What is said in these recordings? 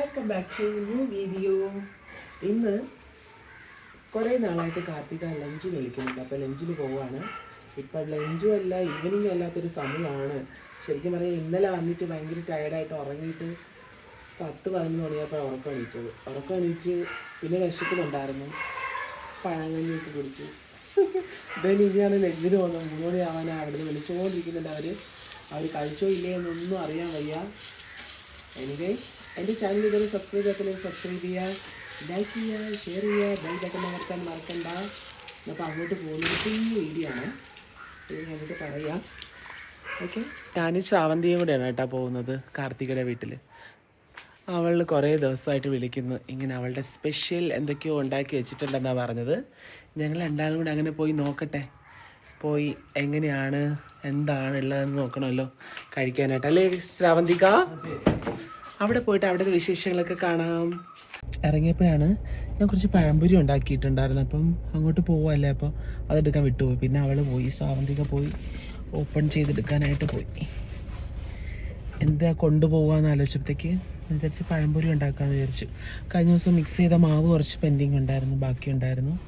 Welcome back to new video ഇന്ന് കുറേ നാളായിട്ട് കാർത്തിക ലഞ്ച് വിളിക്കുന്നുണ്ട് അപ്പോൾ ലഞ്ചിന് പോവാണ്. ഇപ്പം ലഞ്ചും അല്ല ഈവനിങ്ങും അല്ലാത്തൊരു സമയമാണ്. ശരിക്കും പറയാം ഇന്നലെ വന്നിട്ട് ഭയങ്കര ടയർഡായിട്ട് ഉറങ്ങിയിട്ട് പത്ത് പതിനൊന്ന് മണിയായപ്പോൾ ഉറക്കം എണീറ്റത് ഉറക്കം എണീറ്റ് പിന്നെ വിശക്കുന്നുണ്ടായിരുന്നു. പഴങ്കഞ്ഞിയൊക്കെ കുടിച്ചു. ഇതേലും ഞാൻ ലഞ്ചിന് പോകുന്നത് മൂന്ന് മണിയാവാനാണ് അവിടെ നിന്ന് വിളിച്ചുകൊണ്ടിരിക്കുന്നുണ്ട് അവർ അവർ കഴിച്ചോ ഇല്ലേ എന്നൊന്നും അറിയാൻ വയ്യ. എനിവേ എന്റെ ചാനൽ ഇതുവരെ സബ്സ്ക്രൈബ് ചെയ്യാത്തവർ സബ്സ്ക്രൈബ് ചെയ്യുക ലൈക്ക് ചെയ്യുക ഷെയർ ചെയ്യുക ബെൽ ബട്ടൺ അമർത്താൻ മറക്കണ്ട. അപ്പോൾ അങ്ങോട്ട് പോകുന്നത് കുഞ്ഞു വീഡിയോ ആണ്. ഇത് പറയാം. ഓക്കെ ഞാൻ ശ്രാവന്തിയും കൂടെയാണ് കേട്ടോ പോകുന്നത് കാർത്തികയുടെ വീട്ടിൽ അവൾ കുറേ ദിവസമായിട്ട് വിളിക്കുന്നു. ഇങ്ങനെ അവളുടെ സ്പെഷ്യൽ എന്തൊക്കെയോ ഉണ്ടാക്കി വെച്ചിട്ടുണ്ടെന്നാണ് പറഞ്ഞത്. ഞങ്ങൾ രണ്ടാളും കൂടെ അങ്ങനെ പോയി നോക്കട്ടെ. പോയി എങ്ങനെയാണ് എന്താണ് ഉള്ളതെന്ന് നോക്കണമല്ലോ കഴിക്കാനായിട്ട്. അല്ലേ ശ്രാവന്തിക അവിടെ പോയിട്ട് അവിടുത്തെ വിശേഷങ്ങളൊക്കെ കാണാം. ഇറങ്ങിയപ്പോഴാണ് ഞാൻ കുറച്ച് പഴംപൊരി ഉണ്ടാക്കിയിട്ടുണ്ടായിരുന്നു. അപ്പം അങ്ങോട്ട് പോവല്ലേ? അപ്പോൾ അതെടുക്കാൻ വിട്ടുപോയി. പിന്നെ അവൾ പോയി. ശ്രാവന്തിക പോയി. ഓപ്പൺ ചെയ്തെടുക്കാനായിട്ട് പോയി. എന്താ കൊണ്ടുപോകാന്ന് ആലോചിച്ചപ്പോഴത്തേക്ക് വിചാരിച്ച് പഴംപൊരി ഉണ്ടാക്കാമെന്ന് വിചാരിച്ചു. കഴിഞ്ഞ ദിവസം മിക്സ് ചെയ്ത മാവ് കുറച്ച് പെൻഡിങ് ഉണ്ടായിരുന്നു. ബാക്കി ഉണ്ടായിരുന്നു.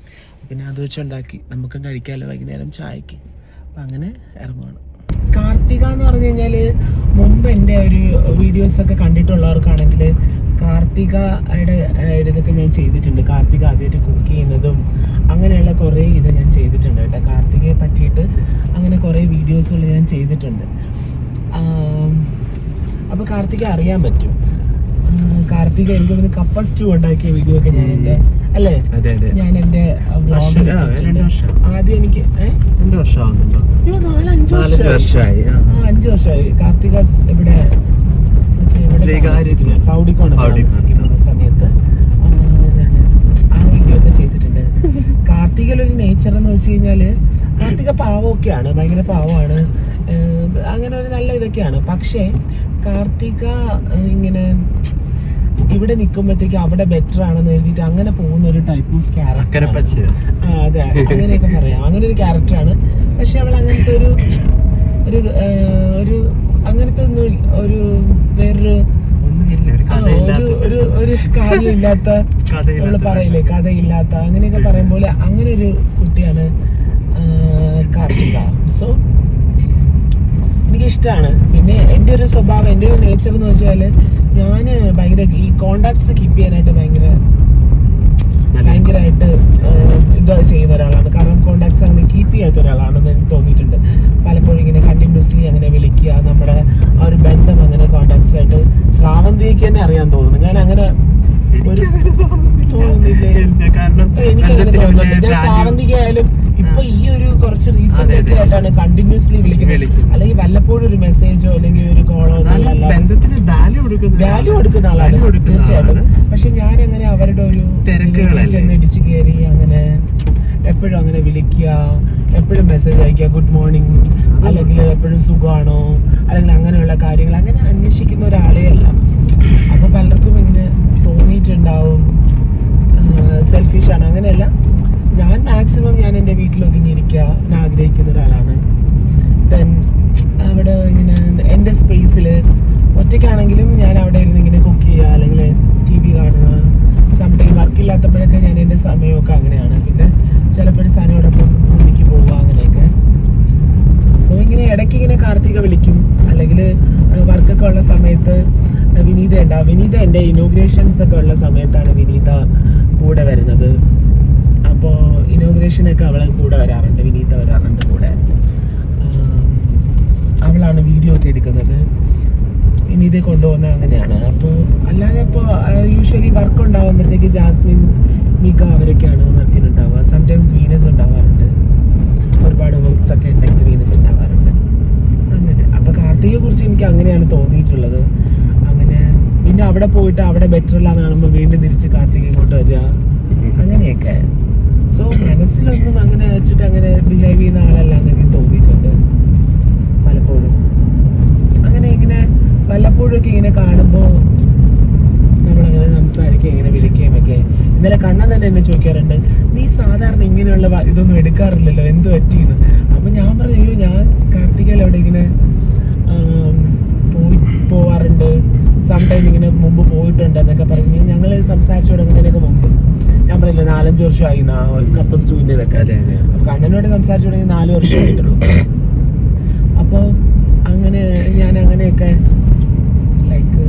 പിന്നെ അത് വെച്ച് ഉണ്ടാക്കി. നമുക്കും കഴിക്കാമല്ലോ വൈകുന്നേരം ചായക്ക്. അപ്പം അങ്ങനെ ഇറങ്ങുവാണ്. കാർത്തിക എന്ന് പറഞ്ഞു കഴിഞ്ഞാൽ മുമ്പ് എന്റെ ഒരു വീഡിയോസ് ഒക്കെ കണ്ടിട്ടുള്ളവർക്കാണെങ്കിൽ കാർത്തികയുടെ ഏഹ്, ഇതൊക്കെ ഞാൻ ചെയ്തിട്ടുണ്ട്. കാർത്തിക ആദ്യമായിട്ട് കുക്ക് ചെയ്യുന്നതും അങ്ങനെയുള്ള കുറേ ഇത് ഞാൻ ചെയ്തിട്ടുണ്ട് കേട്ടോ. കാർത്തികയെ പറ്റിയിട്ട് അങ്ങനെ കുറേ വീഡിയോസുകൾ ഞാൻ ചെയ്തിട്ടുണ്ട്. അപ്പോൾ അപ്പൊ കാർത്തിക അറിയാൻ പറ്റും. കാർത്തിക എനിക്ക് തോന്നുന്നു കപ്പ സ്റ്റൂ ഉണ്ടാക്കിയ വീഡിയോ ഒക്കെ ഞാൻ എന്റെ അല്ലേ? ഞാൻ എന്റെ. ആദ്യം എനിക്ക് രണ്ട് വർഷമാകുന്നുണ്ടോ? നാലഞ്ച് വർഷമായി. അഞ്ച് വർഷമായി. കാർത്തിക ഇവിടെ പൗഡിക്കോണ്. സമയത്ത് ആ, വീഡിയോ ഒക്കെ ചെയ്തിട്ടുണ്ട് കാർത്തികയിലൊരു നേച്ചർ എന്ന് വെച്ച് കഴിഞ്ഞാൽ കാർത്തിക പാവമൊക്കെയാണ് ഭയങ്കര പാവമാണ്. അങ്ങനെ ഒരു നല്ല ഇതൊക്കെയാണ്. പക്ഷേ കാർത്തിക ഇങ്ങനെ ഇവിടെ നിൽക്കുമ്പോഴത്തേക്ക് അവിടെ ബെറ്റർ ആണെന്ന് എഴുതിയിട്ട് അങ്ങനെ പോകുന്ന ഒരു ടൈപ്പ് ഓഫ് ക്യാരക്ടർ അതെ അങ്ങനെയൊക്കെ പറയാം. അങ്ങനെ ഒരു ക്യാരക്ടറാണ് പക്ഷെ അവൾ അങ്ങനത്തെ ഒരു ഒരു ഒരു അങ്ങനത്തെ ഒന്നും ഒരു വേറൊരു ഒരു ഒരു കാര്യമില്ലാത്ത കഥയില്ലാത്ത പറയില്ലേ കഥയില്ലാത്ത അങ്ങനെയൊക്കെ പറയും പോലെ അങ്ങനെ ഒരു കുട്ടിയാണ് കാർത്തിക. സോ എനിക്കിഷ്ടമാണ് പിന്നെ എന്റെ ഒരു സ്വഭാവം എന്റെ ഒരു നേച്ചർ എന്ന് വെച്ചാൽ ഞാൻ ഭയങ്കര ഈ കോണ്ടാക്ട്സ് കീപ്പ് ചെയ്യാനായിട്ട് ഭയങ്കര ഭയങ്കരമായിട്ട് ഇത് ചെയ്യുന്ന ഒരാളാണ്. കാരണം കോണ്ടാക്ട്സ് അങ്ങനെ കീപ്പ് ചെയ്യാത്ത ഒരാളാണെന്ന് എനിക്ക് തോന്നിയിട്ടുണ്ട്. പലപ്പോഴും ഇങ്ങനെ കണ്ടിന്യൂസ്ലി അങ്ങനെ വിളിക്കുക നമ്മുടെ ആ ഒരു ബന്ധം അങ്ങനെ കോണ്ടാക്ട്സ് ആയിട്ട് ശ്രാവന്തിക്ക് തന്നെ അറിയാൻ തോന്നുന്നു. ഞാൻ അങ്ങനെ തോന്നുന്നില്ല. കാരണം ശ്രാവന്തിക ആയാലും ഇപ്പൊ ഈ ഒരു കുറച്ച് റീസെന്റ്. ആയിട്ടാണ് കണ്ടിന്യൂസ്ലി വിളിക്കുന്നത്. അല്ലെങ്കിൽ വല്ലപ്പോഴും ഒരു മെസ്സേജോ അല്ലെങ്കിൽ ഒരു കോളോ ബന്ധത്തിന് വാല്യൂ കൊടുക്കുന്ന വാല്യൂ കൊടുക്കുന്ന ആളാണ്. തീർച്ചയായിട്ടും. പക്ഷെ ഞാൻ അങ്ങനെ അവരുടെ ഒരു? ഇതിലേക്ക് കയറി അങ്ങനെ എപ്പോഴും അങ്ങനെ വിളിക്കുക എപ്പോഴും മെസ്സേജ് അയക്കുക ഗുഡ് മോർണിംഗ് അല്ലെങ്കിൽ എപ്പോഴും സുഖമാണോ? അല്ലെങ്കിൽ അങ്ങനെയുള്ള കാര്യങ്ങൾ. അങ്ങനെ അന്വേഷിക്കുന്ന ഒരാളേ അല്ല. അപ്പൊ പലർക്കും ഇങ്ങനെ തോന്നിയിട്ടുണ്ടാവും. സെൽഫിഷാണ് അങ്ങനെയല്ല. ഞാൻ മാക്സിമം ഞാൻ എന്റെ വീട്ടിൽ ഞാൻ ആഗ്രഹിക്കുന്ന ഒരാളാണ്. ദെൻ അവിടെ ഇങ്ങനെ എന്റെ സ്പേസിൽ ഒറ്റയ്ക്കാണെങ്കിലും ഞാൻ അവിടെ ഇരുന്ന് ഇങ്ങനെ കുക്ക് ചെയ്യുക അല്ലെങ്കിൽ ടി വി കാണുക. സംടൈം വർക്കില്ലാത്തപ്പോഴൊക്കെ ഞാൻ എന്റെ സമയമൊക്കെ അങ്ങനെയാണ് പിന്നെ ചിലപ്പോഴും സനയോടൊപ്പം ഭൂമിക്ക് പോവുക അങ്ങനെയൊക്കെ സോ ഇങ്ങനെ ഇടയ്ക്ക് ഇങ്ങനെ കാർത്തിക വിളിക്കും അല്ലെങ്കിൽ വർക്കൊക്കെ ഉള്ള സമയത്ത് വിനീത വിനീത എന്റെ ഇനോഗ്രേഷൻസ് ഒക്കെ ഉള്ള സമയത്താണ് വിനീത കൂടെ വരുന്നത്. അപ്പോൾ ഇനോഗ്രേഷനൊക്കെ അവളെ കൂടെ വരാറുണ്ട്. വിനീത വരാറുണ്ട് കൂടെ. അവളാണ് വീഡിയോ ഒക്കെ എടുക്കുന്നത്. വിനീതെ കൊണ്ടുപോകുന്നത് അങ്ങനെയാണ്. അപ്പോൾ അല്ലാതെ ഇപ്പോൾ യൂഷ്വലി വർക്ക് ഉണ്ടാകുമ്പോഴത്തേക്ക് ജാസ്മിൻ മിക അവരൊക്കെയാണ് വർക്കിനുണ്ടാവുക സംടൈംസ് വീനസ് ഉണ്ടാവാറുണ്ട്. ഒരുപാട് വർക്ക്സ് ഒക്കെ ഉണ്ടെങ്കിൽ വീനസ് ഉണ്ടാവാറുണ്ട്. അങ്ങനെ. അപ്പോൾ കാർത്തികയെ കുറിച്ച് എനിക്ക് അങ്ങനെയാണ് തോന്നിയിട്ടുള്ളത്. പിന്നെ അവിടെ പോയിട്ട് അവിടെ ബെറ്റർ അല്ല എന്ന് കാണുമ്പോൾ വീണ്ടും തിരിച്ച് കാർത്തിക് ഇങ്ങോട്ട് വരിക. അങ്ങനെയൊക്കെ. സോ മനസ്സിലൊന്നും അങ്ങനെ വെച്ചിട്ട് അങ്ങനെ ബിഹേവ് ചെയ്യുന്ന ആളല്ല എന്ന് എനിക്ക് തോന്നിയിട്ടുണ്ട് പലപ്പോഴും. അങ്ങനെ ഇങ്ങനെ വല്ലപ്പോഴൊക്കെ ഇങ്ങനെ കാണുമ്പോൾ നമ്മളങ്ങനെ സംസാരിക്കുക ഇങ്ങനെ വിളിക്കുകയും ഒക്കെ. ഇന്നലെ കണ്ണൻ തന്നെ എന്നെ ചോദിക്കാറുണ്ട് നീ സാധാരണ ഇങ്ങനെയുള്ള ഇതൊന്നും എടുക്കാറില്ലല്ലോ എന്ത് പറ്റിയെന്ന്? അപ്പൊ ഞാൻ പറഞ്ഞു ഞാൻ കാർത്തികയിൽ അവിടെ ഇങ്ങനെ ഇങ്ങനെ മുമ്പ് പോയിട്ടുണ്ട് എന്നൊക്കെ പറഞ്ഞു ഞങ്ങൾ സംസാരിച്ചു തുടങ്ങുന്നതിനൊക്കെ മുമ്പ്. ഞാൻ പറയില്ല നാലഞ്ച് വർഷമായി കപ്പസ് ടൂവിന്റെ ഇതൊക്കെ അതെ അതെ. കണ്ണനോട് സംസാരിച്ചു തുടങ്ങി നാല് വർഷമായിട്ടുള്ളൂ അപ്പോൾ അങ്ങനെ ഞാൻ അങ്ങനെയൊക്കെ ലൈക്ക്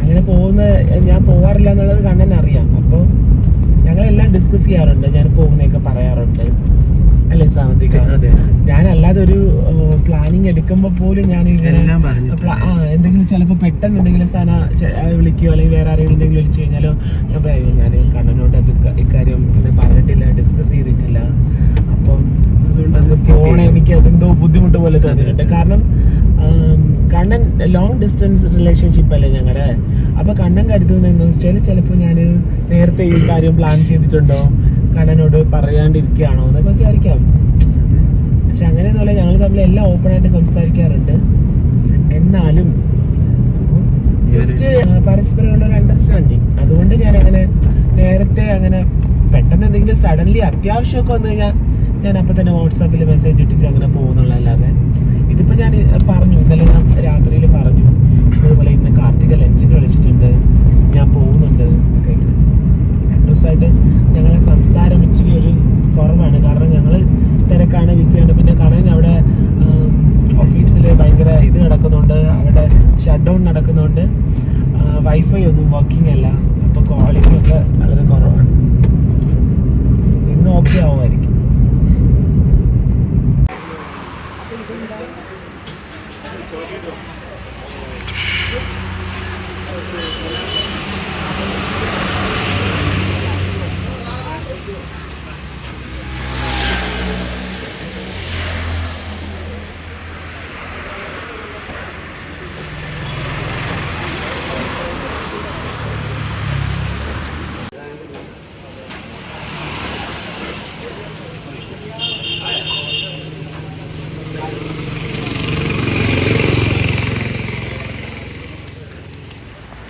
അങ്ങനെ പോകുന്ന ഞാൻ പോവാറില്ല എന്നുള്ളത് കണ്ണൻ അറിയാം അപ്പോൾ ഞങ്ങളെല്ലാം ഡിസ്കസ് ചെയ്യാറുണ്ട് ഞാൻ പോകുന്നതൊക്കെ പറയാറുണ്ട്. അല്ലേ സാമ്പത്തിക ഞാനല്ലാതെ ഞാൻ അല്ലാതെ ഒരു പ്ലാനിങ് എടുക്കുമ്പോൾ പോലും ഞാൻ ഇങ്ങനെ എല്ലാം പറഞ്ഞു എന്തെങ്കിലും ചിലപ്പോൾ പെട്ടെന്ന് എന്തെങ്കിലും സ്ഥാന വിളിക്കുകയോ അല്ലെങ്കിൽ വേറെ ആരെങ്കിലും എന്തെങ്കിലും വിളിച്ചു കഴിഞ്ഞാലോ ഞാൻ പറയും ഞാൻ കണ്ണനോട് അത് ഇക്ക- ഇക്കാര്യം പിന്നെ പറഞ്ഞിട്ടില്ല ഡിസ്കസ് ചെയ്തിട്ടില്ല. അപ്പം അതുകൊണ്ട് പോണ എനിക്ക് അതെന്തോ ബുദ്ധിമുട്ട് പോലെ തോന്നിയിട്ടുണ്ട്. കാരണം കണ്ണൻ ലോങ് ഡിസ്റ്റൻസ് റിലേഷൻഷിപ്പ് അല്ലേ ഞങ്ങളുടെ അപ്പൊ കണ്ണൻ കരുതുന്നത് എന്താണെന്ന് വെച്ചാൽ ചിലപ്പോൾ ഞാൻ നേരത്തെ ഈ കാര്യം പ്ലാൻ ചെയ്തിട്ടുണ്ടോ? കണ്ണനോട് പറയാണ്ടിരിക്കുകയാണോ എന്നൊക്കെ വിചാരിക്കാം. പക്ഷെ അങ്ങനെ പോലെ ഞങ്ങൾ തമ്മിൽ എല്ലാം ഓപ്പൺ ആയിട്ട് സംസാരിക്കാറുണ്ട്. എന്നാലും ജസ്റ്റ് പരസ്പരമുള്ള ഒരു അണ്ടർസ്റ്റാൻഡിങ് അതുകൊണ്ട് ഞാൻ അങ്ങനെ നേരത്തെ അങ്ങനെ പെട്ടെന്ന് എന്തെങ്കിലും സഡൻലി അത്യാവശ്യമൊക്കെ വന്നു കഴിഞ്ഞാൽ ഞാൻ അപ്പം തന്നെ വാട്സാപ്പിൽ മെസ്സേജ് ഇട്ടിട്ട് അങ്ങനെ പോകുന്നുള്ളതല്ലാതെ. ഇതിപ്പോൾ ഞാൻ പറഞ്ഞു ഇന്നലെ ഞാൻ രാത്രിയിൽ പറഞ്ഞു. അതുപോലെ ഇന്ന് കാർത്തിക ലഞ്ചിന് വിളിച്ചിട്ടുണ്ട്. ഞാൻ പോകുന്നുണ്ട്. ദിവസമായിട്ട് ഞങ്ങളെ സംസാരം ഇച്ചിരി ഒരു കുറവാണ്. കാരണം ഞങ്ങൾ തിരക്കാണ് ബിസിയാണ്. പിന്നെ കടലിന് അവിടെ ഓഫീസിൽ ഭയങ്കര ഇത് നടക്കുന്നുണ്ട്. അവിടെ ഷട്ട് ഡൗൺ നടക്കുന്നുണ്ട്. വൈഫൈ ഒന്നും വർക്കിംഗ് അല്ല. അപ്പോൾ കോളിംഗ് ഒക്കെ വളരെ കുറവാണ്. ഇന്ന് ഓക്കെ ആവുമായിരിക്കും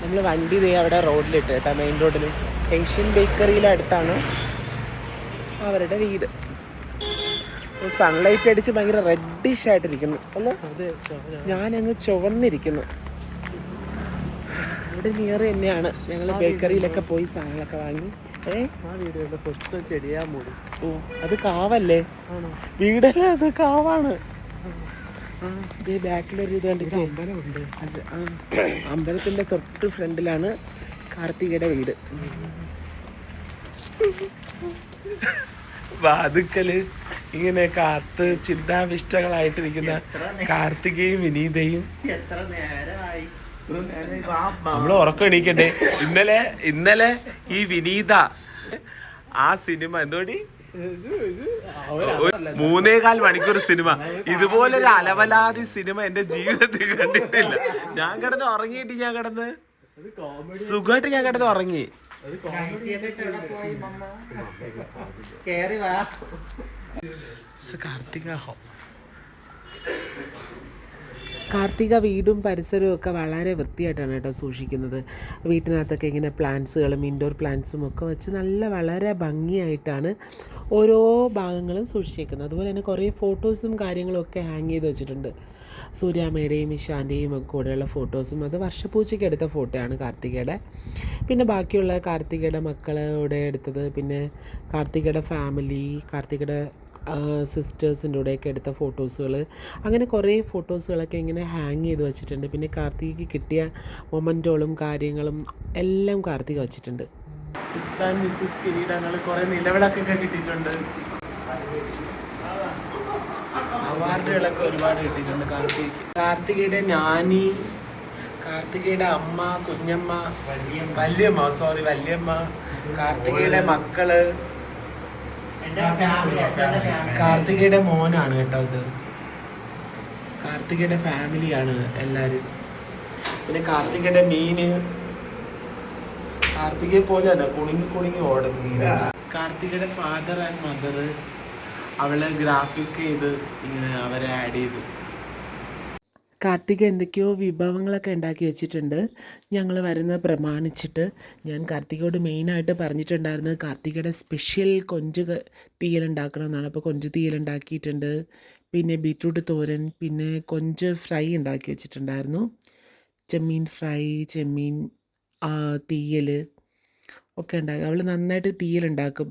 നമ്മൾ വണ്ടി ദേ അവിടെ റോഡിലിട്ട് കേട്ടോ മെയിൻ റോഡിൽ ഏഷ്യൻ ബേക്കറിയിലെ അടുത്താണ് അവരുടെ വീട്. സൺലൈറ്റ് അടിച്ച് ഭയങ്കര റെഡിഷ് ആയിട്ടിരിക്കുന്നു. അല്ല ഞാനങ്ങ് ചുവന്നിരിക്കുന്നു. അവിടെ നിയർ തന്നെയാണ്. ഞങ്ങൾ ബേക്കറിയിലൊക്കെ പോയി സാധനങ്ങളൊക്കെ വാങ്ങി. ഏഹ് ചെടിയാ മൂടി. ഓ അത് കാവല്ലേ? വീടല്ല? അത് കാവാണ്. ഇതേ ബാക്കിലൊരു ഇത് കണ്ടിട്ട് അമ്പലമുണ്ട്. അത് ആ അമ്പലത്തിന്റെ തൊട്ട് ഫ്രണ്ടിലാണ് കാർത്തികയുടെ വീട്. വാതുക്കൽ ഇങ്ങനെ കാത്ത് ചിന്താവിഷ്ടകളായിട്ടിരിക്കുന്ന കാർത്തികയും വിനീതയും. എത്ര നേരമായി? നമ്മൾ ഉറക്കം എണീക്കണ്ടേ? ഇന്നലെ ഇന്നലെ ഈ വിനീത ആ സിനിമ എന്തോടി? മൂന്നേകാൽ മണിക്കൂർ സിനിമ. ഇതുപോലെ ഒരു അലവലാതി സിനിമ എന്റെ ജീവിതത്തിൽ കണ്ടിട്ടില്ല. ഞാൻ കിടന്ന് ഉറങ്ങിയിട്ട് ഞാൻ കിടന്ന് സുഖമായിട്ട് ഞാൻ കിടന്ന് ഉറങ്ങി. കാർത്തിക ഹോ. കാർത്തിക വീടും പരിസരവും ഒക്കെ വളരെ വൃത്തിയായിട്ടാണ് കേട്ടോ സൂക്ഷിക്കുന്നത്. വീട്ടിനകത്തൊക്കെ ഇങ്ങനെ പ്ലാന്റ്സുകളും ഇൻഡോർ പ്ലാന്റ്സും ഒക്കെ വെച്ച് നല്ല വളരെ ഭംഗിയായിട്ടാണ് ഓരോ ഭാഗങ്ങളും സൂക്ഷിച്ചേക്കുന്നത്. അതുപോലെ തന്നെ കുറേ ഫോട്ടോസും കാര്യങ്ങളും ഒക്കെ ഹാങ് ചെയ്ത് വെച്ചിട്ടുണ്ട്. സൂര്യാമ്മയുടെയും ഇഷാന്റെയും ഒക്കെ കൂടെയുള്ള ഫോട്ടോസും. അത് വർഷപൂജയ്ക്ക് എടുത്ത ഫോട്ടോയാണ് കാർത്തികയുടെ. പിന്നെ ബാക്കിയുള്ള കാർത്തികയുടെ മക്കളോടെ എടുത്തത് പിന്നെ കാർത്തികയുടെ ഫാമിലി കാർത്തികയുടെ സിസ്റ്റേഴ്സിന്റെ കൂടെയൊക്കെ എടുത്ത ഫോട്ടോസുകൾ അങ്ങനെ കുറേ ഫോട്ടോസുകളൊക്കെ ഇങ്ങനെ ഹാങ് ചെയ്ത് വെച്ചിട്ടുണ്ട്. പിന്നെ കാർത്തികയ്ക്ക് കിട്ടിയ മൊമെന്റോളും കാര്യങ്ങളും എല്ലാം കാർത്തിക് വെച്ചിട്ടുണ്ട്. മിസ്സിസ് കിരീടങ്ങൾ കുറേ നിലവിളക്കൊക്കെ കിട്ടിയിട്ടുണ്ട്. അവാർഡുകളൊക്കെ ഒരുപാട് കിട്ടിയിട്ടുണ്ട് കാർത്തിക് കാർത്തികയുടെ ഞാനി കാർത്തികയുടെ അമ്മ കുഞ്ഞമ്മ വല്യമ്മ. സോറി വല്യമ്മ കാർത്തികയുടെ മക്കൾ. കാർത്തികയുടെ മോനാണ് കേട്ടോ ഇത്. കാർത്തികയുടെ ഫാമിലിയാണ് എല്ലാരും. പിന്നെ കാർത്തികയുടെ മീന്. കാർത്തികയെ പോലെ അല്ല കുണിങ്ങി കുണിങ്ങി ഓടുന്നു കാർത്തികയുടെ ഫാദർ ആൻഡ് മദർ അവളെ ഗ്രാഫിക് ചെയ്ത് ഇങ്ങനെ അവരെ ആഡ് ചെയ്തു. കാർത്തിക എന്തൊക്കെയോ വിഭവങ്ങളൊക്കെ ഉണ്ടാക്കി വെച്ചിട്ടുണ്ട്. ഞങ്ങൾ വരുന്നത് പ്രമാണിച്ചിട്ട്. ഞാൻ കാർത്തികയോട് മെയിനായിട്ട് പറഞ്ഞിട്ടുണ്ടായിരുന്നത് കാർത്തികയുടെ സ്പെഷ്യൽ കൊഞ്ച് തീയൽ ഉണ്ടാക്കണമെന്നാണ്. അപ്പോൾ കൊഞ്ച് തീയൽ ഉണ്ടാക്കിയിട്ടുണ്ട്. പിന്നെ ബീറ്റ്റൂട്ട് തോരൻ പിന്നെ കൊഞ്ച് ഫ്രൈ ഉണ്ടാക്കി വെച്ചിട്ടുണ്ടായിരുന്നു. ചെമ്മീൻ ഫ്രൈ ചെമ്മീൻ തീയൽ ഒക്കെ ഉണ്ടാക്കും. അവൾ നന്നായിട്ട് തീയലുണ്ടാക്കും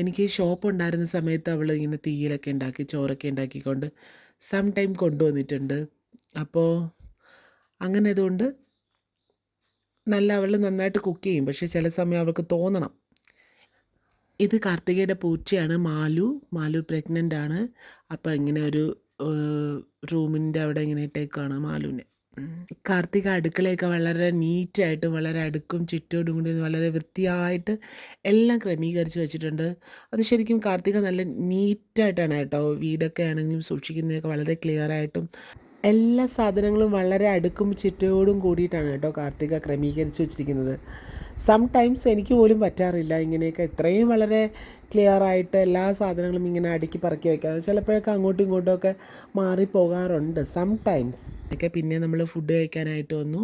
എനിക്ക് ഷോപ്പ് ഉണ്ടായിരുന്ന സമയത്ത് അവൾ ഇങ്ങനെ തീയലൊക്കെ ഉണ്ടാക്കി ചോറൊക്കെ ഉണ്ടാക്കിക്കൊണ്ട് സം ടൈം കൊണ്ടുവന്നിട്ടുണ്ട്. അപ്പോൾ അങ്ങനെ അതുകൊണ്ട് നല്ല അവൾ നന്നായിട്ട് കുക്ക് ചെയ്യും. പക്ഷേ ചില സമയം അവൾക്ക് തോന്നണം. ഇത് കാർത്തികയുടെ പൂച്ചയാണ് മാലു. മാലു പ്രഗ്നന്റ് ആണ്. അപ്പോൾ ഇങ്ങനെ ഒരു റൂമിന്റെ അവിടെ ഇങ്ങനെ ഇട്ടേക്കാണ് മാലുവിനെ. കാർത്തിക അടുക്കളയൊക്കെ വളരെ നീറ്റായിട്ടും വളരെ അടുക്കും ചുറ്റോടും കൂടി വളരെ വൃത്തിയായിട്ട് എല്ലാം ക്രമീകരിച്ച് വെച്ചിട്ടുണ്ട്. അത് ശരിക്കും കാർത്തിക നല്ല നീറ്റായിട്ടാണ് കേട്ടോ വീടൊക്കെ ആണെങ്കിലും സൂക്ഷിക്കുന്നതൊക്കെ വളരെ ക്ലിയർ ആയിട്ടും എല്ലാ സാധനങ്ങളും വളരെ അടുക്കും ചിട്ടയോടും കൂടിയിട്ടാണ് കേട്ടോ കാർത്തിക ക്രമീകരിച്ച് വെച്ചിരിക്കുന്നത്. സം ടൈംസ് എനിക്ക് പോലും പറ്റാറില്ല ഇങ്ങനെയൊക്കെ ഇത്രയും വളരെ ക്ലിയർ ആയിട്ട് എല്ലാ സാധനങ്ങളും ഇങ്ങനെ അടുക്കി പറക്കി വയ്ക്കാതെ ചിലപ്പോഴൊക്കെ അങ്ങോട്ടും ഇങ്ങോട്ടും ഒക്കെ മാറിപ്പോകാറുണ്ട് സം ടൈംസ് ഒക്കെ പിന്നെ നമ്മൾ ഫുഡ് കഴിക്കാനായിട്ട് വന്നു.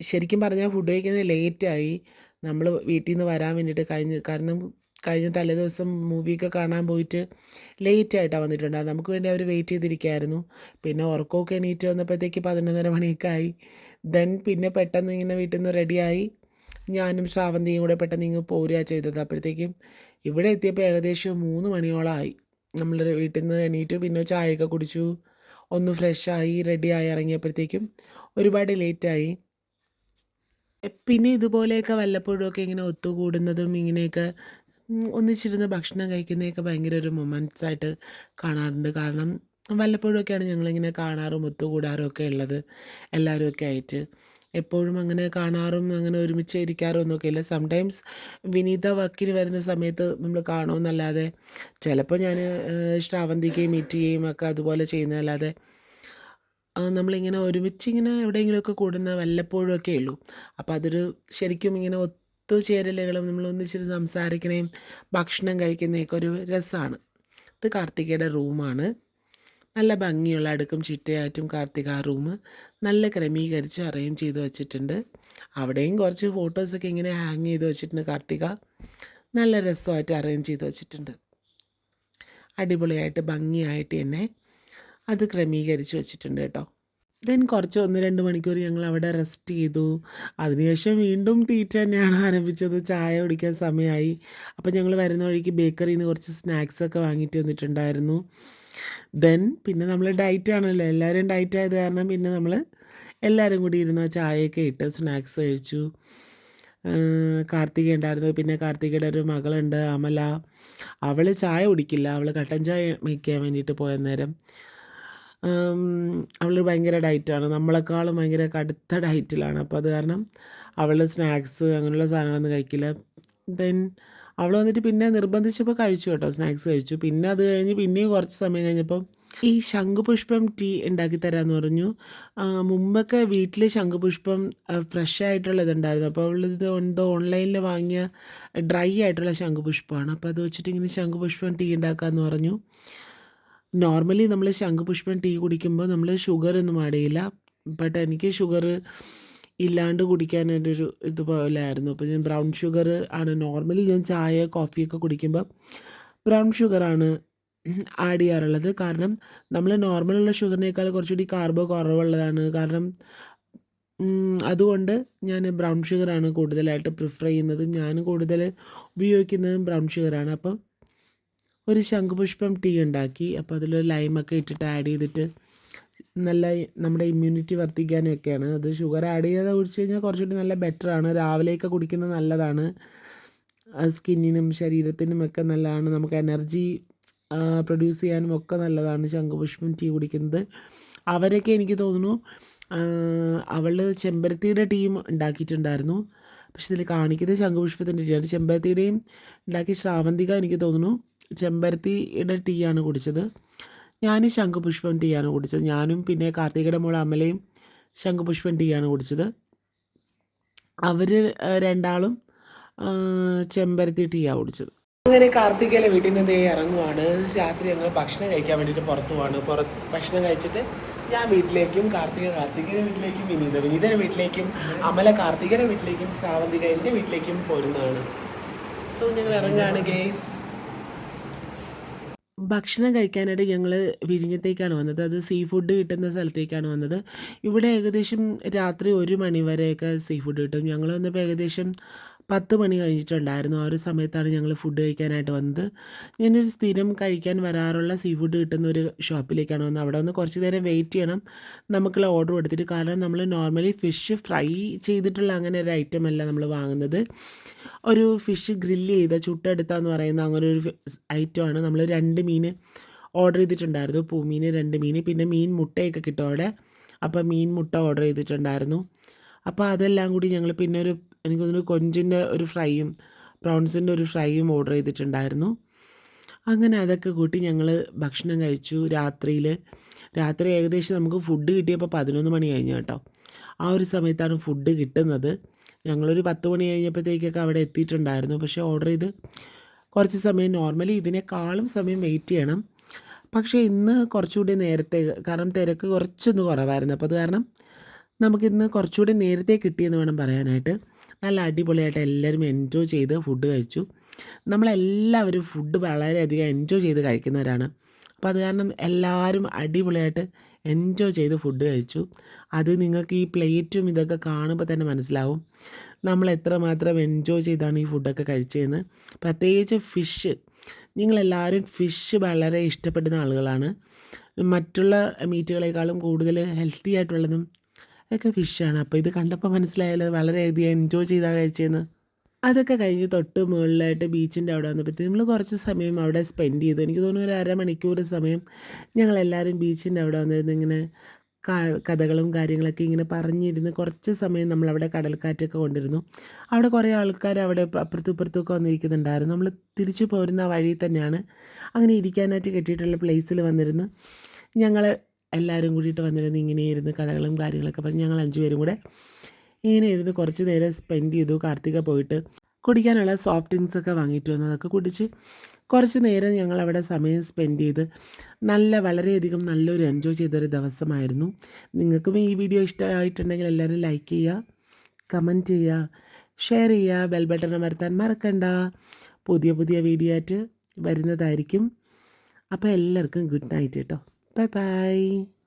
ശരിക്കും പറഞ്ഞാൽ ഫുഡ് കഴിക്കുന്നത് ലേറ്റായി നമ്മൾ വീട്ടിൽ നിന്ന് വരാൻ വേണ്ടിയിട്ട് കഴിഞ്ഞ് കാരണം കഴിഞ്ഞ തലേ തലേദിവസം മൂവിയൊക്കെ കാണാൻ പോയിട്ട് ലേറ്റ് ആയിട്ടാണ് വന്നിട്ടുണ്ടായത് നമുക്ക് വേണ്ടി അവർ വെയിറ്റ് ചെയ്തിരിക്കുകയായിരുന്നു പിന്നെ ഉറക്കമൊക്കെ എണീറ്റ് വന്നപ്പോഴത്തേക്ക് പതിനൊന്നര മണിയൊക്കെ ആയി. ദെൻ പിന്നെ പെട്ടെന്ന് ഇങ്ങനെ വീട്ടിൽ നിന്ന് റെഡിയായി ഞാനും ശ്രാവന്തിയും കൂടെ പെട്ടെന്ന് ഇങ്ങ് പോരുക ചെയ്തത്. അപ്പോഴത്തേക്കും ഇവിടെ എത്തിയപ്പോൾ ഏകദേശം മൂന്ന് മണിയോളമായി നമ്മൾ വീട്ടിൽ നിന്ന് എണീറ്റു പിന്നെ ചായയൊക്കെ കുടിച്ചു. ഒന്ന് ഫ്രഷായി റെഡിയായി ഇറങ്ങിയപ്പോഴത്തേക്കും ഒരുപാട് ലേറ്റായി പിന്നെ ഇതുപോലെയൊക്കെ വല്ലപ്പോഴും ഒക്കെ ഇങ്ങനെ ഒത്തുകൂടുന്നതും ഇങ്ങനെയൊക്കെ ഒന്നിച്ചിരുന്ന് ഭക്ഷണം കഴിക്കുന്നതൊക്കെ ഭയങ്കര ഒരു മൊമെന്റ്സ് ആയിട്ട് കാണാറുണ്ട്. കാരണം വല്ലപ്പോഴൊക്കെയാണ് ഞങ്ങളിങ്ങനെ കാണാറും ഒത്തുകൂടാറും ഒക്കെ ഉള്ളത്. എല്ലാവരും ഒക്കെ ആയിട്ട്. എപ്പോഴും അങ്ങനെ കാണാറും അങ്ങനെ ഒരുമിച്ച് ഇരിക്കാറും ഒന്നുമൊക്കെ ഇല്ല. സംടൈംസ് വിനീത വക്കിൽ വരുന്ന സമയത്ത് നമ്മൾ കാണുമെന്നല്ലാതെ ചിലപ്പോൾ ഞാൻ ശ്രാവന്തിക്കുകയും മീറ്റ് ചെയ്യുകയും ഒക്കെ അതുപോലെ ചെയ്യുന്നതല്ലാതെ നമ്മളിങ്ങനെ ഒരുമിച്ച് ഇങ്ങനെ എവിടെയെങ്കിലുമൊക്കെ കൂടുന്ന വല്ലപ്പോഴും ഒക്കെ ഉള്ളൂ. അപ്പോൾ അതൊരു ശരിക്കും ഇങ്ങനെ ഒത്തുചേരലുകളും നമ്മൾ ഒന്നിച്ചിരുന്ന് സംസാരിക്കണേയും ഭക്ഷണം കഴിക്കുന്നതൊക്കെ ഒരു രസമാണ് ഇത് കാർത്തികയുടെ റൂമാണ്. നല്ല ഭംഗിയുള്ള അടുക്കും ചിട്ടയായിട്ടും കാർത്തിക ആ റൂം നല്ല ക്രമീകരിച്ച് അറേഞ്ച് ചെയ്ത് വെച്ചിട്ടുണ്ട്. അവിടെയും കുറച്ച് ഫോട്ടോസൊക്കെ ഇങ്ങനെ ഹാങ് ചെയ്ത് വെച്ചിട്ടുണ്ട് കാർത്തിക. നല്ല രസമായിട്ട് അറേഞ്ച് ചെയ്ത് വെച്ചിട്ടുണ്ട്. അടിപൊളിയായിട്ട് ഭംഗിയായിട്ട് തന്നെ അത് ക്രമീകരിച്ച് വെച്ചിട്ടുണ്ട് കേട്ടോ. ദെൻ കുറച്ച് ഒന്ന് രണ്ട് മണിക്കൂർ ഞങ്ങൾ അവിടെ റെസ്റ്റ് ചെയ്തു. അതിനുശേഷം വീണ്ടും തീറ്റ തന്നെയാണ് ആരംഭിച്ചത്. ചായ കുടിക്കാൻ സമയമായി. അപ്പോൾ ഞങ്ങൾ വരുന്ന വഴിക്ക് ബേക്കറിയിൽ നിന്ന് കുറച്ച് സ്നാക്സൊക്കെ വാങ്ങിയിട്ട് വന്നിട്ടുണ്ടായിരുന്നു. ദെൻ പിന്നെ നമ്മൾ ഡയറ്റ് ആണല്ലോ. എല്ലാവരും ഡയറ്റ് ആയത് കാരണം പിന്നെ നമ്മൾ എല്ലാവരും കൂടി ഇരുന്ന് ചായയൊക്കെ ഇട്ട് സ്നാക്സ് കഴിച്ചു. കാർത്തിക ഉണ്ടായിരുന്നു. പിന്നെ കാർത്തികയുടെ ഒരു മകളുണ്ട് അമല. അവൾ ചായ കുടിക്കില്ല. അവൾ കട്ടൻ ചായ വയ്ക്കാൻ വേണ്ടിയിട്ട് പോയ നേരം അവൾ ഭയങ്കര ഡയറ്റാണ് നമ്മളെക്കാളും ഭയങ്കര കടുത്ത ഡയറ്റിലാണ് അപ്പോൾ അത് കാരണം അവൾ സ്നാക്സ് അങ്ങനെയുള്ള സാധനങ്ങളൊന്നും കഴിക്കില്ല. ദെൻ അവൾ വന്നിട്ട് പിന്നെ നിർബന്ധിച്ചപ്പോൾ കഴിച്ചു കേട്ടോ. സ്നാക്സ് കഴിച്ചു. പിന്നെ അത് കഴിഞ്ഞ് പിന്നെയും കുറച്ച് സമയം കഴിഞ്ഞപ്പോൾ ഈ ശംഖുപുഷ്പം ടീ ഉണ്ടാക്കി തരാമെന്ന് പറഞ്ഞു. മുമ്പൊക്കെ വീട്ടിൽ ശംഖുപുഷ്പം ഫ്രഷ് ആയിട്ടുള്ള ഇതുണ്ടായിരുന്നു. അപ്പോൾ അവളിത് എന്തോ ഓൺലൈനിൽ വാങ്ങിയ ഡ്രൈ ആയിട്ടുള്ള ശംഖുപുഷ്പമാണ്. അപ്പോൾ അത് വെച്ചിട്ട് ഇങ്ങനെ ശംഖുപുഷ്പം ടീ ഉണ്ടാക്കാമെന്ന് പറഞ്ഞു. നോർമലി നമ്മൾ ശംഖുപുഷ്പം ടീ കുടിക്കുമ്പോൾ നമ്മൾ ഷുഗർ ഒന്നും ആഡ് ചെയ്യില്ല. ബട്ട് എനിക്ക് ഷുഗർ ഇല്ലാണ്ട് കുടിക്കാനായിട്ടൊരു ഇതുപോലെ ആയിരുന്നു അപ്പോൾ ഞാൻ ബ്രൗൺ ഷുഗർ ആണ്. നോർമലി ഞാൻ ചായ കോഫിയൊക്കെ കുടിക്കുമ്പോൾ ബ്രൗൺ ഷുഗറാണ് ആഡ് ചെയ്യാറുള്ളത്. കാരണം നമ്മൾ നോർമലുള്ള ഷുഗറിനേക്കാൾ കുറച്ചുകൂടി കാർബോ കുറവുള്ളതാണ്. കാരണം അതുകൊണ്ട് ഞാൻ ബ്രൗൺ ഷുഗറാണ് കൂടുതലായിട്ട് പ്രിഫർ ചെയ്യുന്നതും. ഞാൻ കൂടുതൽ ഉപയോഗിക്കുന്നതും ബ്രൗൺ ഷുഗറാണ് അപ്പം ഒരു ശംഖുപുഷ്പം ടീ ഉണ്ടാക്കി. അപ്പോൾ അതിൽ ലൈമൊക്കെ ഇട്ടിട്ട് ആഡ് ചെയ്തിട്ട് നല്ല നമ്മുടെ ഇമ്മ്യൂണിറ്റി വർദ്ധിക്കാനും ഒക്കെയാണ് അത് ഷുഗർ ആഡ് ചെയ്യാതെ കുടിച്ച് കഴിഞ്ഞാൽ കുറച്ചുകൂടി നല്ല ബെറ്ററാണ് രാവിലെയൊക്കെ കുടിക്കുന്നത് നല്ലതാണ്. സ്കിന്നിനും ശരീരത്തിനും ഒക്കെ നല്ലതാണ്. നമുക്ക് എനർജി പ്രൊഡ്യൂസ് ചെയ്യാനും ഒക്കെ നല്ലതാണ് ശംഖുപുഷ്പം ടീ കുടിക്കുന്നത്. അവരൊക്കെ എനിക്ക് തോന്നുന്നു അവൾ ചെമ്പരത്തിയുടെ ടീം ഉണ്ടാക്കിയിട്ടുണ്ടായിരുന്നു. പക്ഷെ ഇതിൽ കാണിക്കുന്നത് ശംഖുപുഷ്പത്തിന്റെ ടീയാണ് ചെമ്പരത്തിയുടെയും ഉണ്ടാക്കി ശ്രാവന്തിക എനിക്ക് തോന്നുന്നു. ചെമ്പരത്തിയുടെ ടീ ആണ് കുടിച്ചത്. ഞാൻ ശംഖുപുഷ്പം ടീ ആണ് കുടിച്ചത്. ഞാനും പിന്നെ കാർത്തികയുടെ മോൾ അമലയും ശംഖുപുഷ്പം ടീ ആണ് കുടിച്ചത്. അവർ രണ്ടാളും ചെമ്പരത്തി ടീ ആണ് കുടിച്ചത്. അങ്ങനെ കാർത്തികയിലെ വീട്ടിൽ നിന്ന് ദേ ഇറങ്ങുവാണ്. രാത്രി ഞങ്ങൾ ഭക്ഷണം കഴിക്കാൻ വേണ്ടിയിട്ട് പുറത്തു പോവാണ്. പുറത്ത് ഭക്ഷണം കഴിച്ചിട്ട് ഞാൻ വീട്ടിലേക്കും കാർത്തിക കാർത്തികയുടെ വീട്ടിലേക്കും വിനീത വിനീതയുടെ വീട്ടിലേക്കും അമല കാർത്തികയുടെ വീട്ടിലേക്കും സാവന്തിക എന്റെ വീട്ടിലേക്കും പോരുന്നതാണ്. സോ ഞങ്ങൾ ഇറങ്ങുകയാണ് ഗേസ് ഭക്ഷണം കഴിക്കാനായിട്ട് ഞങ്ങൾ വിഴിഞ്ഞത്തേക്കാണ് വന്നത്. അത് സീ ഫുഡ് കിട്ടുന്ന സ്ഥലത്തേക്കാണ് വന്നത്. ഇവിടെ ഏകദേശം രാത്രി ഒരു മണി വരെയൊക്കെ സീ ഫുഡ് കിട്ടും. ഞങ്ങൾ വന്നപ്പോൾ ഏകദേശം പത്ത് മണി കഴിഞ്ഞിട്ടുണ്ടായിരുന്നു ആ ഒരു സമയത്താണ് ഞങ്ങൾ ഫുഡ് കഴിക്കാനായിട്ട് വന്നത്. ഞാനൊരു സ്ഥിരം കഴിക്കാൻ വരാറുള്ള സീ ഫുഡ് കിട്ടുന്ന ഒരു ഷോപ്പിലേക്കാണ് വന്നത്. അവിടെ വന്ന് കുറച്ച് നേരം വെയിറ്റ് ചെയ്യണം. നമുക്കുള്ള ഓർഡർ കൊടുത്തിട്ട് കാരണം നമ്മൾ നോർമലി ഫിഷ് ഫ്രൈ ചെയ്തിട്ടുള്ള അങ്ങനെ ഒരു ഐറ്റം അല്ല നമ്മൾ വാങ്ങുന്നത്. ഒരു ഫിഷ് ഗ്രില്ല് ചെയ്ത ചുട്ടെടുത്താന്ന് പറയുന്ന അങ്ങനെ ഒരു ഐറ്റമാണ് നമ്മൾ രണ്ട് മീൻ ഓർഡർ ചെയ്തിട്ടുണ്ടായിരുന്നു. പൂമീൻ രണ്ട് മീൻ പിന്നെ മീൻ മുട്ടയൊക്കെ കിട്ടും അവിടെ. അപ്പോൾ മീൻ മുട്ട ഓർഡർ ചെയ്തിട്ടുണ്ടായിരുന്നു. അപ്പോൾ അതെല്ലാം കൂടി ഞങ്ങൾ പിന്നെ ഒരു എനിക്ക് തോന്നുന്നു കൊഞ്ചിന്റെ ഒരു ഫ്രൈയും പ്രോൺസിന്റെ ഒരു ഫ്രൈയും ഓർഡർ ചെയ്തിട്ടുണ്ടായിരുന്നു. അങ്ങനെ അതൊക്കെ കൂട്ടി ഞങ്ങൾ ഭക്ഷണം കഴിച്ചു രാത്രിയിൽ രാത്രി ഏകദേശം നമുക്ക് ഫുഡ് കിട്ടിയപ്പോൾ പതിനൊന്ന് മണി കഴിഞ്ഞു കേട്ടോ. ആ ഒരു സമയത്താണ് ഫുഡ് കിട്ടുന്നത്. ഞങ്ങളൊരു പത്ത് മണി കഴിഞ്ഞപ്പോഴത്തേക്കൊക്കെ അവിടെ എത്തിയിട്ടുണ്ടായിരുന്നു. പക്ഷേ ഓർഡർ ചെയ്ത് കുറച്ച് സമയം നോർമലി ഇതിനേക്കാളും സമയം വെയിറ്റ് ചെയ്യണം. പക്ഷേ ഇന്ന് കുറച്ചുകൂടി നേരത്തെ കാരണം തിരക്ക് കുറച്ചൊന്ന് കുറവായിരുന്നു. അപ്പോൾ അത് കാരണം നമുക്കിന്ന് കുറച്ചുകൂടി നേരത്തെ കിട്ടിയെന്ന് വേണം പറയാനായിട്ട്. നല്ല അടിപൊളിയായിട്ട് എല്ലാവരും എൻജോയ് ചെയ്ത് ഫുഡ് കഴിച്ചു. നമ്മളെല്ലാവരും ഫുഡ് വളരെയധികം എൻജോയ് ചെയ്ത് കഴിക്കുന്നവരാണ്. അപ്പോൾ അത് കാരണം എല്ലാവരും അടിപൊളിയായിട്ട് എൻജോയ് ചെയ്ത് ഫുഡ് കഴിച്ചു. അത് നിങ്ങൾക്ക് ഈ പ്ലേറ്റും ഇതൊക്കെ കാണുമ്പോൾ തന്നെ മനസ്സിലാവും. നമ്മൾ എത്രമാത്രം എൻജോയ് ചെയ്താണ് ഈ ഫുഡൊക്കെ കഴിച്ചതെന്ന് പ്രത്യേകിച്ച് ഫിഷ് നിങ്ങളെല്ലാവരും ഫിഷ് വളരെ ഇഷ്ടപ്പെടുന്ന ആളുകളാണ്. മറ്റുള്ള മീറ്റുകളെക്കാളും കൂടുതൽ ഹെൽത്തി ആയിട്ടുള്ളതും ഒക്കെ ഫിഷാണ് അപ്പോൾ ഇത് കണ്ടപ്പോൾ മനസ്സിലായാലോ വളരെയധികം എൻജോയ് ചെയ്താണ് കഴിച്ചതെന്ന് അതൊക്കെ കഴിഞ്ഞ് തൊട്ട് മുകളിലായിട്ട് ബീച്ചിന്റെ അവിടെ വന്നപ്പോഴത്തേക്ക് നമ്മൾ കുറച്ച് സമയം അവിടെ സ്പെൻഡ് ചെയ്തു. എനിക്ക് തോന്നുന്നു ഒരു അരമണിക്കൂർ സമയം ഞങ്ങളെല്ലാവരും ബീച്ചിന്റെ അവിടെ വന്നിരുന്ന് ഇങ്ങനെ കഥകളും കാര്യങ്ങളൊക്കെ ഇങ്ങനെ പറഞ്ഞിരുന്ന് കുറച്ച് സമയം നമ്മളവിടെ കടൽക്കാറ്റൊക്കെ കൊണ്ടിരുന്നു. അവിടെ കുറേ ആൾക്കാർ അവിടെ അപ്പുറത്തും ഇപ്പുറത്തുമൊക്കെ വന്നിരിക്കുന്നുണ്ടായിരുന്നു. നമ്മൾ തിരിച്ചു പോരുന്ന വഴി തന്നെയാണ്. അങ്ങനെ ഇരിക്കാനായിട്ട് കെട്ടിയിട്ടുള്ള പ്ലേസിൽ വന്നിരുന്നു ഞങ്ങൾ എല്ലാവരും കൂടിയിട്ട് വന്നിരുന്ന് ഇങ്ങനെ ഇരുന്ന് കഥകളും കാര്യങ്ങളൊക്കെ പറഞ്ഞ് ഞങ്ങൾ അഞ്ച് പേരും കൂടെ ഇങ്ങനെ ഇരുന്ന് കുറച്ച് നേരം സ്പെൻഡ് ചെയ്തു. കാർത്തിക പോയിട്ട് കുടിക്കാനുള്ള സോഫ്റ്റ് ഡ്രിങ്ക്സ് ഒക്കെ വാങ്ങിയിട്ട് വന്നു. അതൊക്കെ കുടിച്ച് കുറച്ച് നേരം ഞങ്ങൾ അവിടെ സമയം സ്പെൻഡ് ചെയ്ത് നല്ല വളരെയധികം നല്ലൊരു എൻജോയ് ചെയ്തൊരു ദിവസമായിരുന്നു. നിങ്ങൾക്കും ഈ വീഡിയോ ഇഷ്ടമായിട്ടുണ്ടെങ്കിൽ എല്ലാവരും ലൈക്ക് ചെയ്യുക കമന്റ് ചെയ്യുക ഷെയർ ചെയ്യുക. ബെൽ ബട്ടൺ അമർത്താൻ മറക്കണ്ട. പുതിയ പുതിയ വീഡിയോ ആയിട്ട് വരുന്നതായിരിക്കും. അപ്പോൾ എല്ലാവർക്കും ഗുഡ് നൈറ്റ് കേട്ടോ. 拜拜。